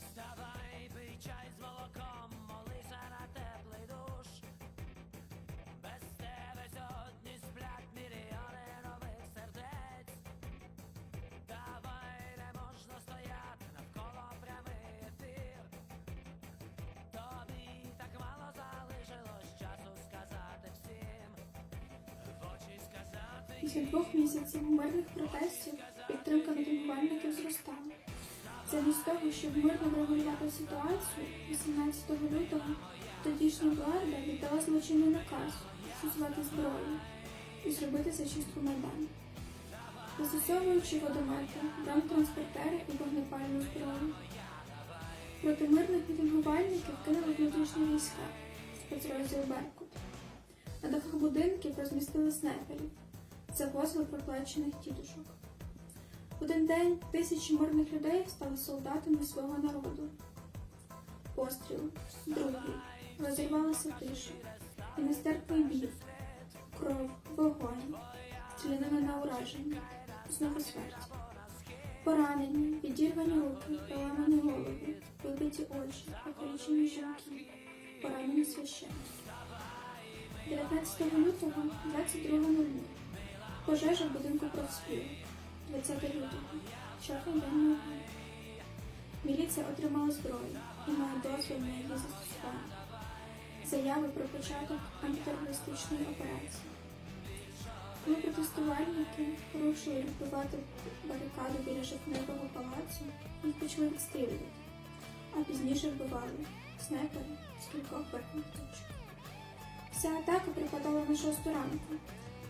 Вставай, пий чай з молоком, молися на теплий душ. Без тебе сьогодні сплять мільйони нових сердець. Давай не можна стояти навколо прямий ефір. Тобі так мало залишилось часу сказати всім. В очі сказати Після двох місяців мирних протестів підтримка мітингувальників зростала. Замість того, щоб мирно врегулювати ситуацію, 18 лютого тодішня влада віддала злочинний наказ застосувати зброю і зробити зачистку Майдану. Застосовуючи водомети, бронетранспортери і вогнепальну зброю. Проти мирних мітингувальників кинули внутрішні війська, спецрозділ Беркут. На дахах будинків розмістили снайперів, завозили проплачених тітушок. Один день тисячі мирних людей стали солдатами свого народу. Постріл, другий, розірвалася тиша, і нестерпний бій, кров, вогонь, стрілянина на ураження, знову смерть. Поранені, відірвані руки, поламані голови, вибиті очі, покалічені жінки, поранені священники. 19 лютого 22.00. Пожежа в будинку профспілок. 20 лютого. Чорний день вогню. Міліція отримала зброю і має дозвіл на її застосування. Заяви про початок антитерористичної операції. Коли протестувальники порушили відбивати барикаду біля жовтневого палацу, їх почали відстрілювати, а пізніше вбивали снайпери з кількох верхніх точок. Вся атака припадала на шосту ранку,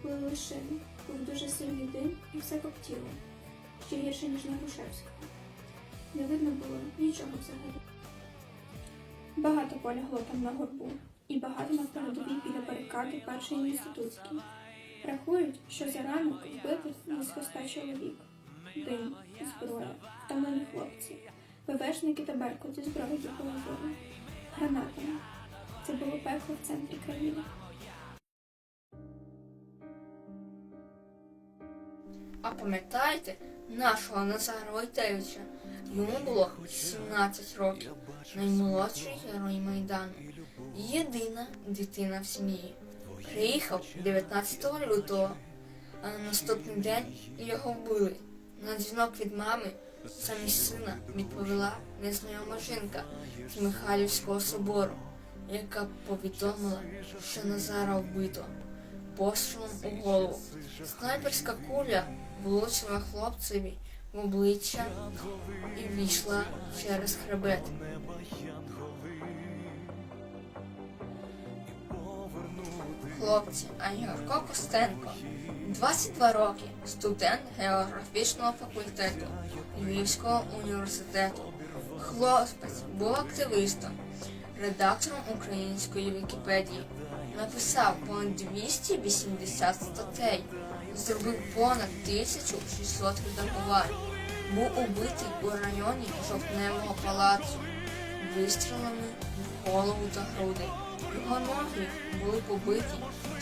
коли лише був дуже сильний дим і все коптіло, ще гірше, ніж на Грушевського. Не видно було нічого взагалі. Багато полягло там на горбу, і багато на передовій біля барикади першої інститутській. Рахують, що за ранок вбитих близько ста чоловік. Дим, зброя, втомлені хлопці, ВВшники та беркут зі зброєю допомогли. Гранатами. Це було пекло в центрі країни. А пам'ятаєте нашого Назара Войтевича? Йому було 17 років. Наймолодший герой Майдану. Єдина дитина в сім'ї. Приїхав 19 лютого, а на наступний день його вбили. На дзвінок від мами замість сина відповіла незнайома жінка з Михайлівського собору, яка повідомила, що Назара вбито пострілом у голову. Снайперська куля влучила хлопцеві в обличчя і війшла через хребет. Хлопці, а Ігорко Костенко, 22 роки, студент географічного факультету Львівського університету. Хлопець був активістом, редактором української Вікіпедії. Написав понад 280 статей, зробив понад 1600 редагувань. Був убитий у районі Жовтневого палацу вистрілами в голову та груди. Його ноги були побиті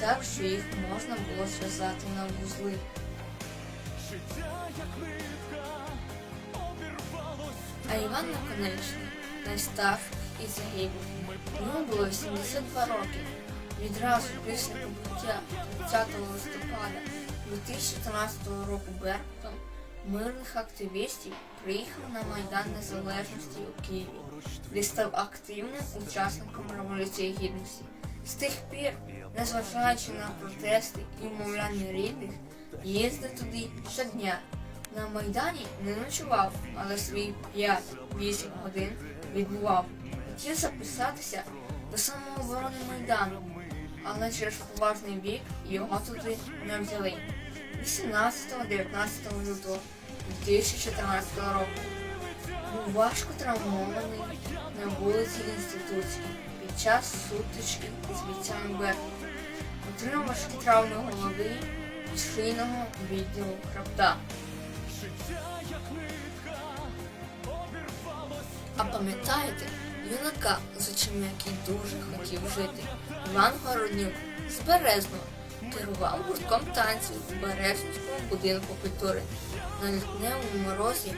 так, що їх можна було зв'язати на вузли. А Іван Наконечний найстарший і загиблий. Йому було 82 роки. Відразу після побиття 30 листопада 2014 року Беркутом мирних активістів приїхав на Майдан Незалежності у Києві, де став активним учасником Революції Гідності. З тих пір, незважаючи на протести і вмовляння рідних, їздив туди щодня. На Майдані не ночував, але свої 5-8 годин відбував. Хотів записатися до самооборони Майдану, але через поважний вік його туди не взяли. 18-19 лютого 2014 року був важко травмований на вулиці Інститутській під час сутички з бійцями Беркута. Отримав важкі травми голови шийного відділу хребта. А пам'ятаєте юнака, з очима який дуже хотів жити? Іван Городнюк з Березного керував гуртком танців в Березнівському будинку культури. На літневому морозі,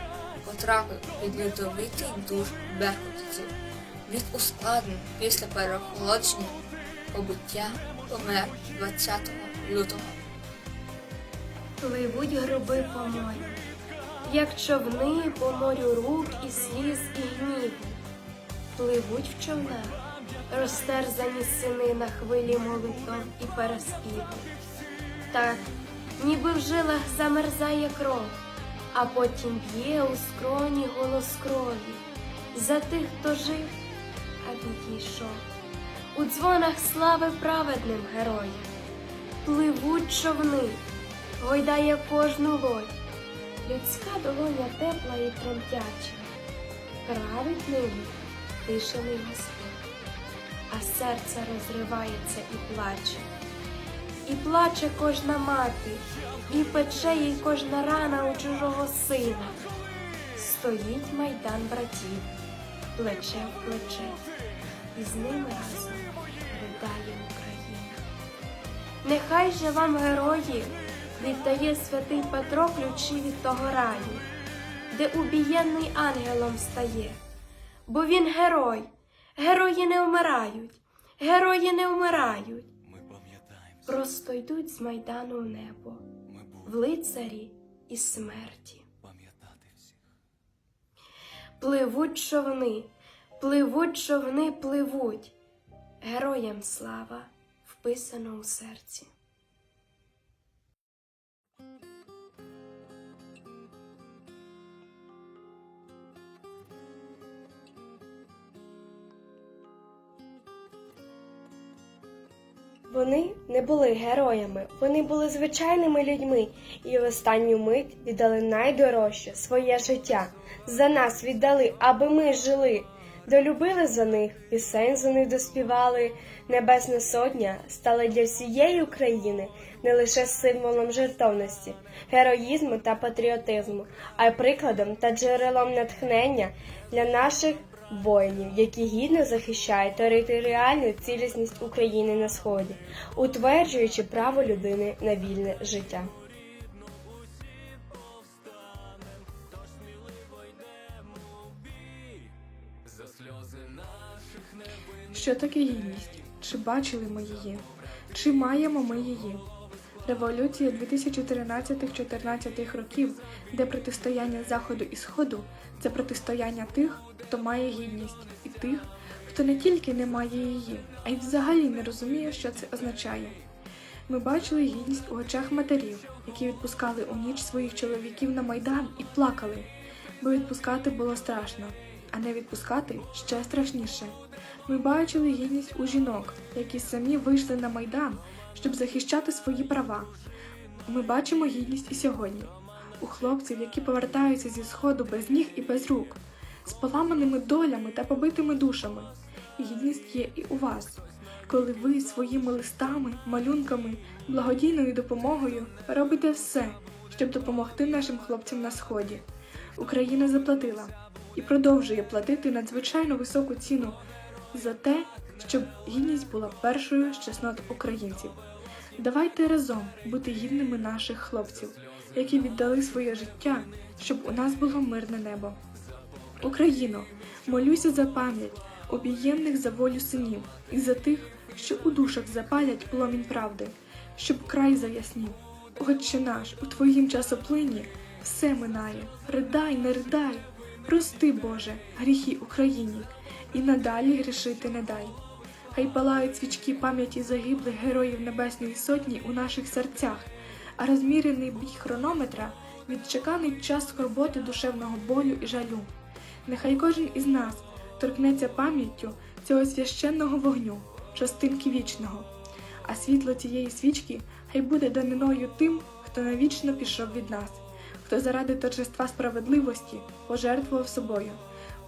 потрапив під льодовитий душ беркутівців. Від ускладнень після переохолодження побуття помер 20 лютого. Пливуть гроби по морю, як човни по морю рук і сліз і гніву. Пливуть в човнах, розтерзані сини на хвилі молитов і переспіву. Так, ніби в жилах замерзає кров, а потім б'є у скроні голос крові. За тих, хто жив, а відійшов. У дзвонах слави праведним героям пливуть човни, гойдає кожну лодь, людська долоня тепла і тремтяча, править ними Господь, а серце розривається і плаче. І плаче кожна мати, і пече їй кожна рана у чужого сина. Стоїть майдан братів, плече в плече, і з ними разом ридає Україна. Нехай же вам герої віддає святий Петро ключі від того раю, де убієнний ангелом стає. Бо він герой, герої не вмирають, герої не вмирають. Ми пам'ятаємо, Просто йдуть з майдану в небо, ми в лицарі і смерті. пам'ятати всіх. Пливуть човни, пливуть човни, пливуть. Героям слава вписано у серці. Вони не були героями, вони були звичайними людьми і в останню мить віддали найдорожче своє життя. За нас віддали, аби ми жили. Долюбили за них, пісень за них доспівали. Небесна сотня стала для всієї України не лише символом жертовності, героїзму та патріотизму, а й прикладом та джерелом натхнення для наших воїнів, які гідно захищають територіальну цілісність України на сході, утверджуючи право людини на вільне життя. Що таке гідність? Чи бачили ми її? Чи маємо ми її? Революція 2013-14 років, де протистояння Заходу і Сходу це протистояння тих, хто має гідність, і тих, хто не тільки не має її, а й взагалі не розуміє, що це означає. Ми бачили гідність у очах матерів, які відпускали у ніч своїх чоловіків на майдан і плакали, бо відпускати було страшно, а не відпускати ще страшніше. Ми бачили гідність у жінок, які самі вийшли на майдан, щоб захищати свої права. Ми бачимо гідність і сьогодні у хлопців, які повертаються зі сходу без ніг і без рук, з поламаними долями та побитими душами. Гідність є і у вас, коли ви своїми листами, малюнками, благодійною допомогою робите все, щоб допомогти нашим хлопцям на сході. Україна заплатила і продовжує платити надзвичайно високу ціну за те, щоб гідність була першою з чеснот українців. Давайте разом бути гідними наших хлопців, які віддали своє життя, щоб у нас було мирне небо. Україно, молюся за пам'ять обієнних за волю синів і за тих, що у душах запалять пломінь правди, щоб край заяснів. Отче наш, у твоїм часоплині все минає. Ридай, не ридай, прости, Боже, гріхи Україні, і надалі грішити не дай. Хай палають свічки пам'яті загиблих героїв Небесної Сотні у наших серцях, а розмірений бій хронометра відчеканить час скорботи душевного болю і жалю. Нехай кожен із нас торкнеться пам'яттю цього священного вогню, частинки вічного, а світло цієї свічки хай буде даниною тим, хто навічно пішов від нас, хто заради торжества справедливості пожертвував собою.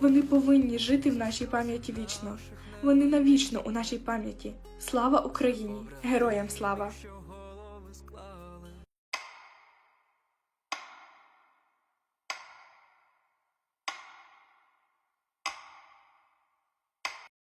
Вони повинні жити в нашій пам'яті вічно. Вони навічно у нашій пам'яті. Слава Україні! Героям слава!